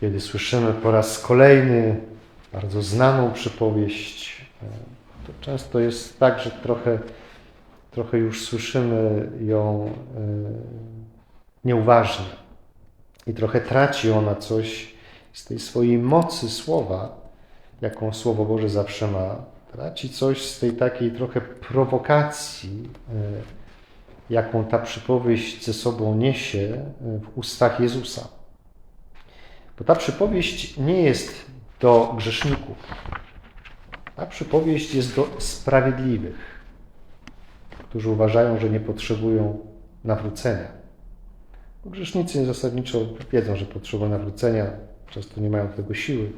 kiedy słyszymy po raz kolejny bardzo znaną przypowieść, to często jest tak, że trochę, trochę już słyszymy ją e, nieuważnie i trochę traci ona coś z tej swojej mocy słowa, jaką Słowo Boże zawsze ma. Traci coś z tej takiej trochę prowokacji, e, jaką ta przypowieść ze sobą niesie e, w ustach Jezusa. Bo ta przypowieść nie jest do grzeszników. Ta przypowieść jest do sprawiedliwych, którzy uważają, że nie potrzebują nawrócenia. Bo grzesznicy zasadniczo wiedzą, że potrzebują nawrócenia, często nie mają tego siły,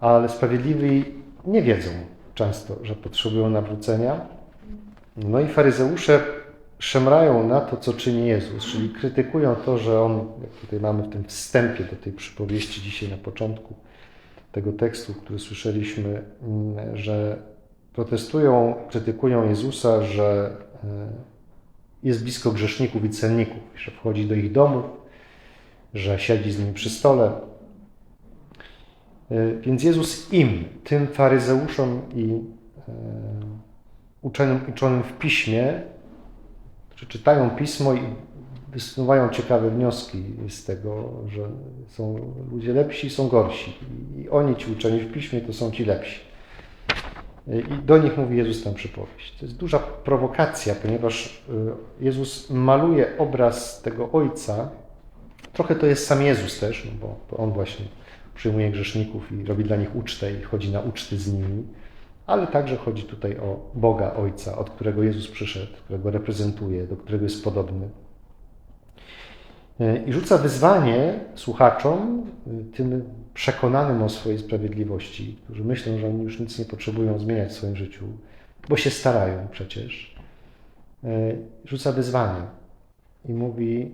ale sprawiedliwi nie wiedzą często, że potrzebują nawrócenia. No i faryzeusze szemrają na to, co czyni Jezus, czyli krytykują to, że On, jak tutaj mamy w tym wstępie do tej przypowieści dzisiaj na początku tego tekstu, który słyszeliśmy, mm, że protestują, krytykują Jezusa, że e, jest blisko grzeszników i celników, że wchodzi do ich domów, że siedzi z nimi przy stole. E, więc Jezus im, tym faryzeuszom i e, uczonym, uczonym w piśmie, którzy czytają pismo i wysuwają ciekawe wnioski z tego, że są ludzie lepsi i są gorsi. I oni, ci uczeni w piśmie, to są ci lepsi. I do nich mówi Jezus tam przypowieść. To jest duża prowokacja, ponieważ y, Jezus maluje obraz tego Ojca. Trochę to jest sam Jezus też, no bo On właśnie przyjmuje grzeszników i robi dla nich ucztę i chodzi na uczty z nimi ale także chodzi tutaj o Boga Ojca, od którego Jezus przyszedł, którego reprezentuje, do którego jest podobny. I rzuca wyzwanie słuchaczom, tym przekonanym o swojej sprawiedliwości, którzy myślą, że oni już nic nie potrzebują zmieniać w swoim życiu, bo się starają przecież. Rzuca wyzwanie i mówi: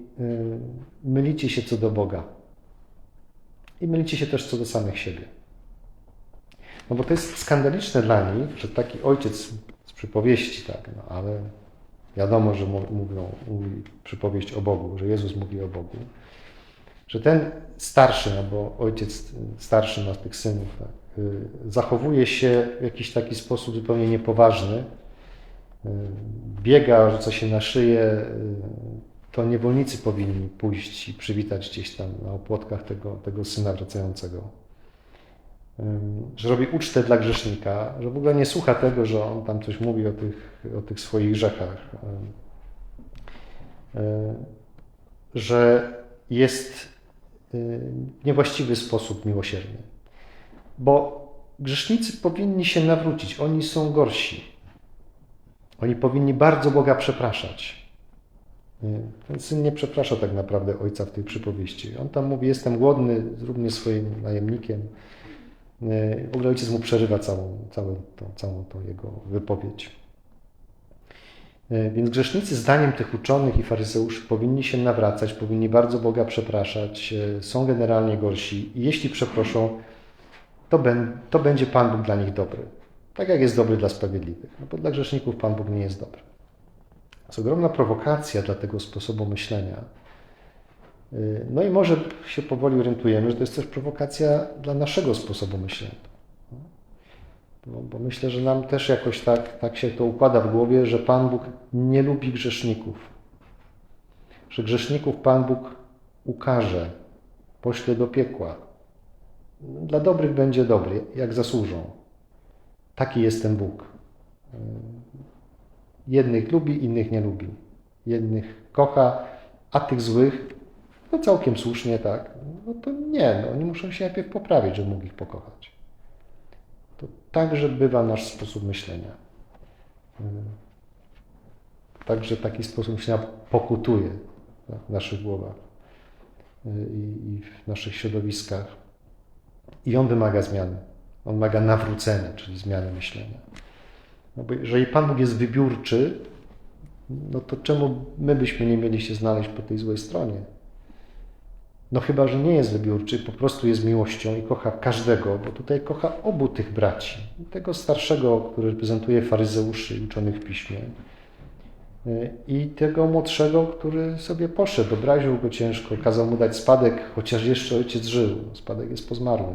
Mylicie się co do Boga i mylicie się też co do samych siebie. No bo to jest skandaliczne dla nich, że taki ojciec z przypowieści, tak, no ale wiadomo, że mówią, mówi przypowieść o Bogu, że Jezus mówi o Bogu, że ten starszy, no bo ojciec starszy ma tych synów, tak, y, zachowuje się w jakiś taki sposób zupełnie niepoważny, y, biega, rzuca się na szyję, y, to niewolnicy powinni pójść i przywitać gdzieś tam na opłotkach tego, tego syna wracającego że robi ucztę dla grzesznika, że w ogóle nie słucha tego, że on tam coś mówi o tych, o tych swoich grzechach, że jest w niewłaściwy sposób miłosierny. Bo grzesznicy powinni się nawrócić, oni są gorsi. Oni powinni bardzo Boga przepraszać. Ten syn nie przeprasza tak naprawdę ojca w tej przypowieści. On tam mówi: Jestem głodny, zrób mnie swoim najemnikiem. W ogóle ojciec mu przerywa całą, całą, tą, całą tą jego wypowiedź. Więc grzesznicy, zdaniem tych uczonych i faryzeuszy, powinni się nawracać, powinni bardzo Boga przepraszać, są generalnie gorsi i jeśli przeproszą, to, ben, to będzie Pan Bóg dla nich dobry. Tak jak jest dobry dla sprawiedliwych. No bo dla grzeszników Pan Bóg nie jest dobry. To jest ogromna prowokacja dla tego sposobu myślenia no i może się powoli orientujemy, że to jest też prowokacja dla naszego sposobu myślenia. Bo, bo, myślę, że nam też jakoś tak, tak się to układa w głowie, że Pan Bóg nie lubi grzeszników. Że grzeszników Pan Bóg ukaże, pośle do piekła. Dla dobrych będzie dobry, jak zasłużą. Taki jest ten Bóg. Y, jednych lubi, innych nie lubi. Jednych kocha, a tych złych no całkiem słusznie, tak. No to nie, no oni muszą się najpierw poprawić, żeby mógł ich pokochać. To także bywa nasz sposób myślenia. Także taki sposób myślenia pokutuje w naszych głowach i w naszych środowiskach. I on wymaga zmiany. On wymaga nawrócenia, czyli zmiany myślenia. No bo jeżeli Pan Bóg jest wybiórczy, no to czemu my byśmy nie mieli się znaleźć po tej złej stronie? No chyba, że nie jest wybiórczy, po prostu jest miłością i kocha każdego, bo tutaj kocha obu tych braci. Tego starszego, który reprezentuje faryzeuszy uczonych w piśmie, i tego młodszego, który sobie poszedł, obraził go ciężko, kazał mu dać spadek, chociaż jeszcze ojciec żył. Spadek jest po zmarłym.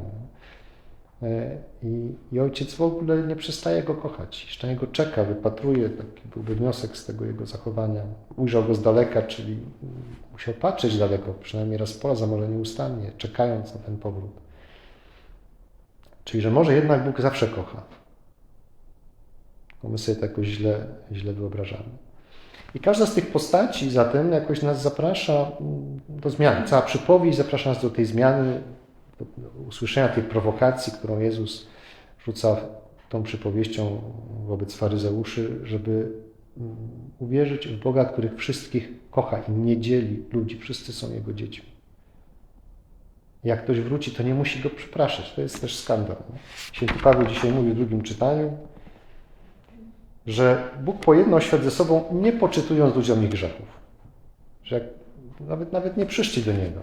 I, I, ojciec w ogóle nie przestaje go kochać. Jeszcze niego czeka, wypatruje, taki byłby wniosek z tego jego zachowania. Ujrzał go z daleka, czyli musiał patrzeć daleko, przynajmniej raz po raz, a może nieustannie, czekając na ten powrót. Czyli, że może jednak Bóg zawsze kocha. Bo my sobie to jakoś źle, źle wyobrażamy. I każda z tych postaci zatem jakoś nas zaprasza do zmiany. Cała przypowieść zaprasza nas do tej zmiany, usłyszenia tej prowokacji, którą Jezus rzuca tą przypowieścią wobec faryzeuszy, żeby mm, uwierzyć w Boga, których wszystkich kocha i nie dzieli ludzi. Wszyscy są Jego dziećmi. Jak ktoś wróci, to nie musi go przepraszać. To jest też skandal. Święty Paweł dzisiaj mówi w drugim czytaniu, że Bóg pojednał świat ze sobą, nie poczytując ludziom ich grzechów. Że nawet, nawet nie przyszli do Niego.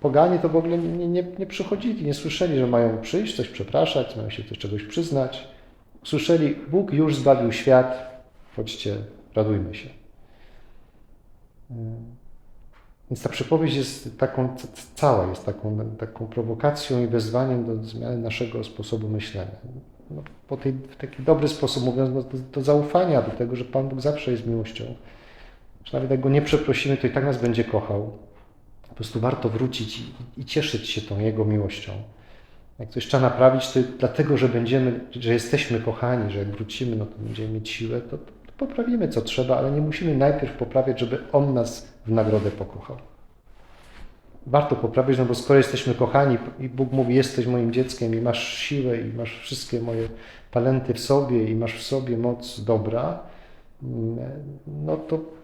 Poganie to w ogóle nie, nie, nie przychodzili, nie słyszeli, że mają przyjść, coś przepraszać, mają się do czegoś przyznać. Słyszeli, Bóg już zbawił świat, chodźcie, radujmy się. Więc ta przypowieść jest taką, cała jest taką, taką prowokacją i wezwaniem do zmiany naszego sposobu myślenia. No, po tej, w taki dobry sposób mówiąc, no, do, do zaufania do tego, że Pan Bóg zawsze jest miłością. Że nawet jak Go nie przeprosimy, to i tak nas będzie kochał. Prostu warto wrócić i, i cieszyć się tą Jego miłością. Jak coś trzeba naprawić, to dlatego, że będziemy, że jesteśmy kochani, że jak wrócimy, no to będziemy mieć siłę, to, to poprawimy co trzeba, ale nie musimy najpierw poprawiać, żeby On nas w nagrodę pokochał. Warto poprawić, no bo skoro jesteśmy kochani i Bóg mówi, jesteś moim dzieckiem i masz siłę i masz wszystkie moje talenty w sobie i masz w sobie moc dobra, no to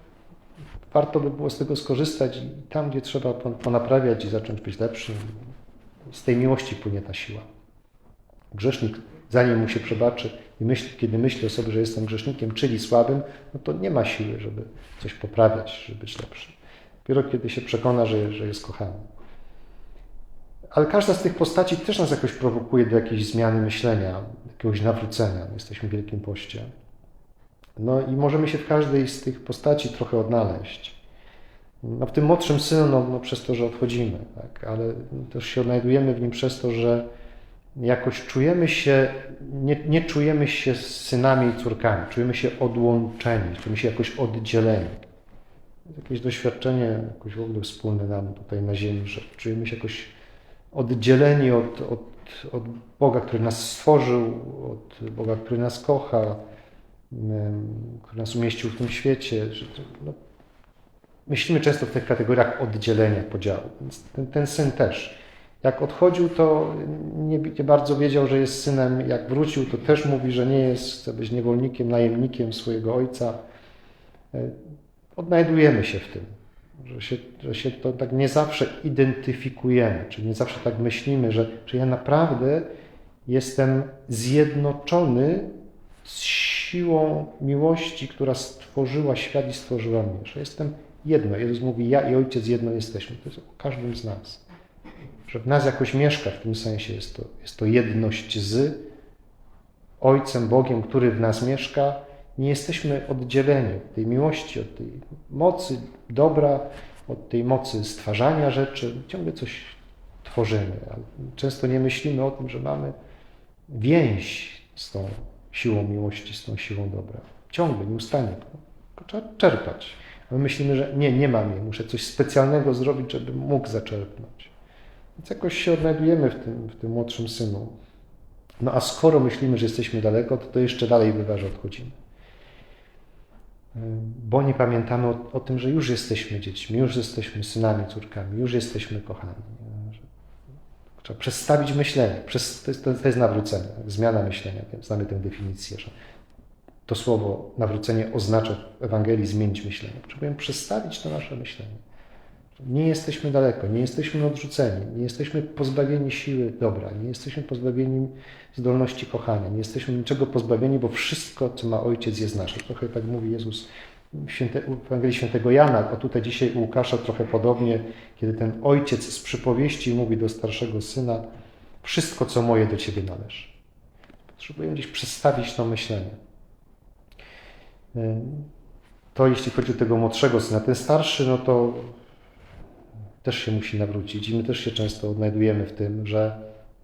warto by było z tego skorzystać i tam, gdzie trzeba ponaprawiać i zacząć być lepszym, z tej miłości płynie ta siła. Grzesznik, zanim mu się przebaczy i myśli, kiedy myśli o sobie, że jestem grzesznikiem, czyli słabym, no to nie ma siły, żeby coś poprawiać, żeby być lepszym. Dopiero kiedy się przekona, że, że jest kochany. Ale każda z tych postaci też nas jakoś prowokuje do jakiejś zmiany myślenia, jakiegoś nawrócenia. Jesteśmy w Wielkim Poście. No i możemy się w każdej z tych postaci trochę odnaleźć. No w tym młodszym synu, no, no przez to, że odchodzimy, tak? ale też się odnajdujemy w nim przez to, że jakoś czujemy się, nie, nie czujemy się synami i córkami, czujemy się odłączeni, czujemy się jakoś oddzieleni. Jakieś doświadczenie jakoś w ogóle wspólne nam tutaj na ziemi, że czujemy się jakoś oddzieleni od, od, od Boga, który nas stworzył, od Boga, który nas kocha, który nas umieścił w tym świecie. Że, no, myślimy często w tych kategoriach oddzielenia, podziału. Więc ten, ten syn też. Jak odchodził, to nie, nie, bardzo wiedział, że jest synem. Jak wrócił, to też mówi, że nie jest, chce być niewolnikiem, najemnikiem swojego ojca. E, odnajdujemy się w tym, że się, że się to tak nie zawsze identyfikujemy, czy nie zawsze tak myślimy, że, że ja naprawdę jestem zjednoczony z siłą miłości, która stworzyła świat i stworzyła mnie, że jestem jedno. Jezus mówi, ja i Ojciec jedno jesteśmy. To jest o każdym z nas. Że w nas jakoś mieszka, w tym sensie jest to, jest to jedność z Ojcem, Bogiem, który w nas mieszka. Nie jesteśmy oddzieleni od tej miłości, od tej mocy dobra, od tej mocy stwarzania rzeczy. Ciągle coś tworzymy. Często nie myślimy o tym, że mamy więź z tą siłą miłości, z tą siłą dobra. Ciągle, nieustannie. Trzeba czerpać. A my myślimy, że nie, nie mam jej, muszę coś specjalnego zrobić, żeby mógł zaczerpnąć. Więc jakoś się odnajdujemy w tym, w tym młodszym synu. No a skoro myślimy, że jesteśmy daleko, to, to jeszcze dalej bywa, że odchodzimy. Bo nie pamiętamy o, o tym, że już jesteśmy dziećmi, już jesteśmy synami, córkami, już jesteśmy kochani. Trzeba przestawić myślenie. To jest, to jest nawrócenie, zmiana myślenia. Znamy tę definicję, że to słowo nawrócenie oznacza w Ewangelii zmienić myślenie. Potrzebujemy przestawić to nasze myślenie. Nie jesteśmy daleko, nie jesteśmy odrzuceni, nie jesteśmy pozbawieni siły dobra, nie jesteśmy pozbawieni zdolności kochania, nie jesteśmy niczego pozbawieni, bo wszystko, co ma Ojciec, jest nasze. Trochę tak mówi Jezus Święte, Ewangelii Świętego Jana, a tutaj dzisiaj u Łukasza trochę podobnie, kiedy ten ojciec z przypowieści mówi do starszego syna, wszystko, co moje do Ciebie należy. Potrzebujemy gdzieś przestawić to myślenie. To jeśli chodzi o tego młodszego syna. Ten starszy, no to też się musi nawrócić. I my też się często odnajdujemy w tym, że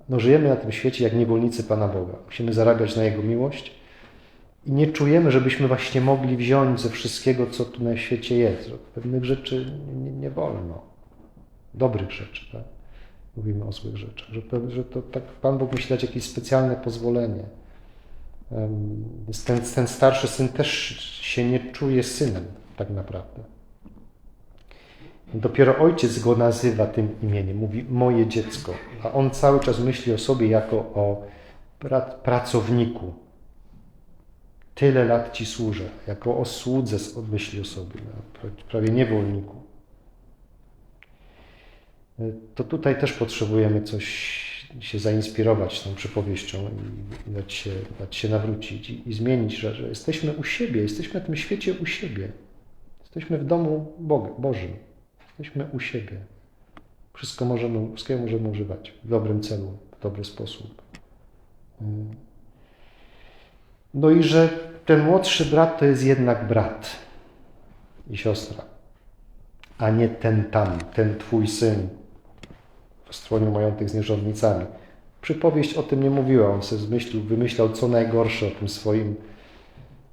no żyjemy na tym świecie jak niewolnicy Pana Boga. Musimy zarabiać na Jego miłość i nie czujemy, żebyśmy właśnie mogli wziąć ze wszystkiego, co tu na świecie jest. Pewnych rzeczy nie, nie wolno. Dobrych rzeczy, tak? Mówimy o złych rzeczach. Że, że to tak Pan Bóg musi dać jakieś specjalne pozwolenie. Ten, ten starszy syn też się nie czuje synem, tak naprawdę. Dopiero ojciec go nazywa tym imieniem, mówi moje dziecko, a on cały czas myśli o sobie jako o pracowniku. Tyle lat ci służę, jako o słudze myśli o sobie, prawie niewolniku. To tutaj też potrzebujemy coś się zainspirować tą przypowieścią i dać się, dać się nawrócić i, i zmienić, że, że jesteśmy u siebie, jesteśmy na tym świecie u siebie. Jesteśmy w domu Boga, Bożym. Jesteśmy u siebie. Wszystko możemy, wszystkiego możemy używać w dobrym celu, w dobry sposób. No i że ten młodszy brat to jest jednak brat i siostra, a nie ten tam, ten twój syn w stronie majątych z nierządnicami. Przypowieść o tym nie mówiła, on sobie zmyślił, wymyślał co najgorsze o tym swoim,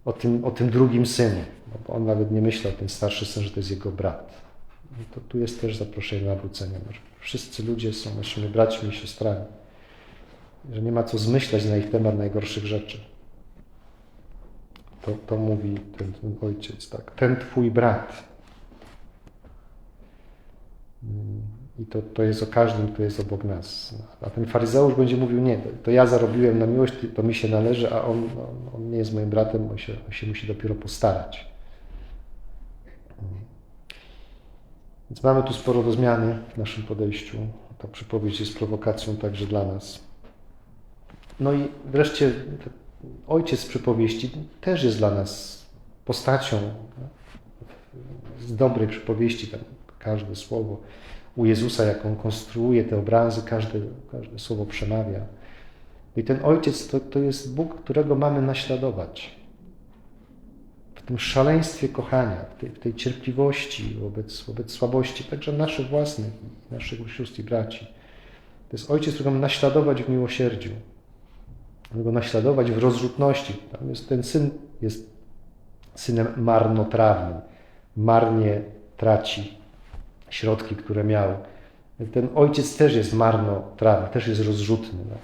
o tym, o tym drugim synu. No on nawet nie myślał, ten starszy syn, że to jest jego brat. I to tu jest też zaproszenie na nawrócenia. Wszyscy ludzie są naszymi braćmi i siostrami. Że nie ma co zmyślać na ich temat najgorszych rzeczy. To, to mówi ten, ten ojciec, tak. Ten twój brat. I to, to jest o każdym, kto jest obok nas. A ten faryzeusz będzie mówił, nie, to ja zarobiłem na miłość, to mi się należy, a on, on, on nie jest moim bratem, on się, on się musi dopiero postarać. Więc mamy tu sporo do zmiany w naszym podejściu. Ta przypowieść jest prowokacją także dla nas. No i wreszcie ojciec przypowieści też jest dla nas postacią z dobrej przypowieści, tam każde słowo u Jezusa, jak on konstruuje te obrazy, każde, każde słowo przemawia. I ten ojciec to, to jest Bóg, którego mamy naśladować tym szaleństwie kochania, w tej, w tej cierpliwości wobec, wobec słabości, także naszych własnych, naszych sióstr i braci. To jest ojciec, którego mamy naśladować w miłosierdziu, go naśladować w rozrzutności. Tam jest, ten syn jest synem marnotrawnym, marnie traci środki, które miał. Ten ojciec też jest marnotrawny, też jest rozrzutny. No.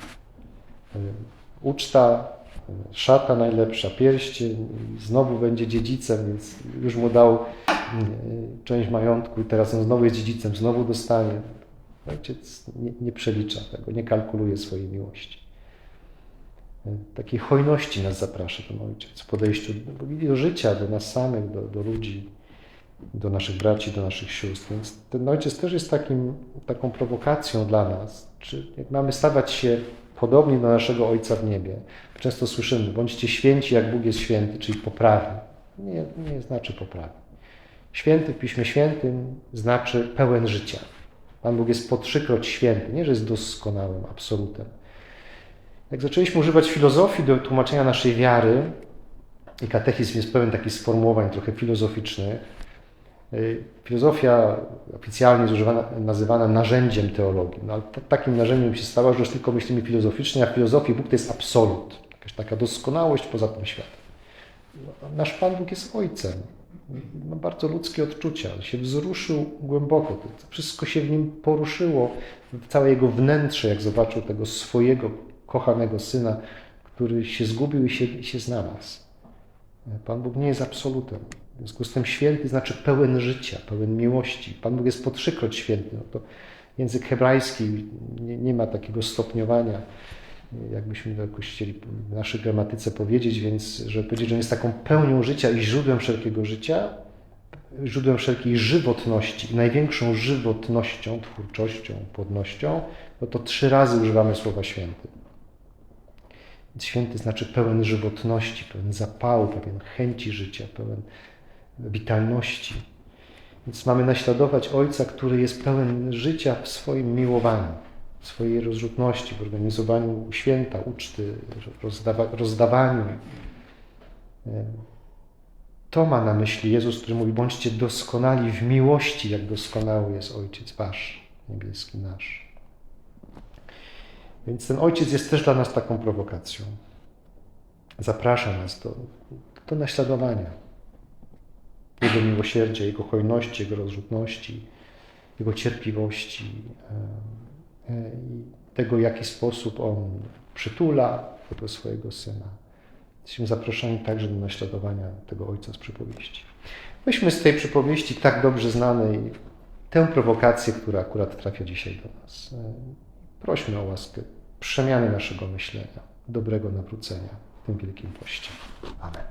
Uczta szata najlepsza, pierścień, znowu będzie dziedzicem, więc już mu dał część majątku i teraz on znowu jest dziedzicem, znowu dostanie. Ojciec nie, nie przelicza tego, nie kalkuluje swojej miłości. Takiej hojności nas zaprasza ten ojciec w podejściu do, do życia, do nas samych, do, do ludzi, do naszych braci, do naszych sióstr. Więc ten ojciec też jest takim, taką prowokacją dla nas. Czy jak mamy stawać się podobni do naszego Ojca w niebie. Często słyszymy, bądźcie święci, jak Bóg jest święty, czyli poprawni. Nie, nie znaczy poprawni. Święty w Piśmie Świętym znaczy pełen życia. Pan Bóg jest po trzykroć święty, nie że jest doskonałym, absolutem. Jak zaczęliśmy używać filozofii do tłumaczenia naszej wiary, i katechizm jest pełen takich sformułowań trochę filozoficznych, Y, filozofia oficjalnie jest używana, nazywana narzędziem teologii. No, ale takim narzędziem się stała, że już tylko myślimy filozoficznie, a w filozofii Bóg to jest absolut. Jakaś taka doskonałość poza tym światem. No, nasz Pan Bóg jest Ojcem. Ma bardzo ludzkie odczucia. się wzruszył głęboko. Wszystko się w nim poruszyło. Całe jego wnętrze, jak zobaczył tego swojego kochanego Syna, który się zgubił i się, się znalazł. Pan Bóg nie jest absolutem. W związku z tym święty znaczy pełen życia, pełen miłości. Pan Bóg jest po trzykroć święty. No to język hebrajski nie, nie ma takiego stopniowania, jakbyśmy to jakoś chcieli w naszej gramatyce powiedzieć, więc żeby powiedzieć, że on jest taką pełnią życia i źródłem wszelkiego życia, źródłem wszelkiej żywotności największą żywotnością, twórczością, płodnością, no to trzy razy używamy słowa święty. Święty znaczy pełen żywotności, pełen zapału, pełen chęci życia, pełen witalności. Więc mamy naśladować Ojca, który jest pełen życia w swoim miłowaniu, w swojej rozrzutności, w organizowaniu święta, uczty, rozdawa rozdawaniu. To ma na myśli Jezus, który mówi: bądźcie doskonali w miłości, jak doskonały jest Ojciec Wasz, niebieski nasz. Więc ten Ojciec jest też dla nas taką prowokacją. Zaprasza nas do, do naśladowania Jego miłosierdzia, Jego hojności, Jego rozrzutności, Jego cierpliwości e, e, i tego, w jaki sposób On przytula tego swojego Syna. Jesteśmy zaproszeni także do naśladowania tego Ojca z przypowieści. Weźmy z tej przypowieści tak dobrze znanej tę prowokację, która akurat trafia dzisiaj do nas. Prośmy o łaskę przemiany naszego myślenia, dobrego nawrócenia w tym wielkim poście. Amen.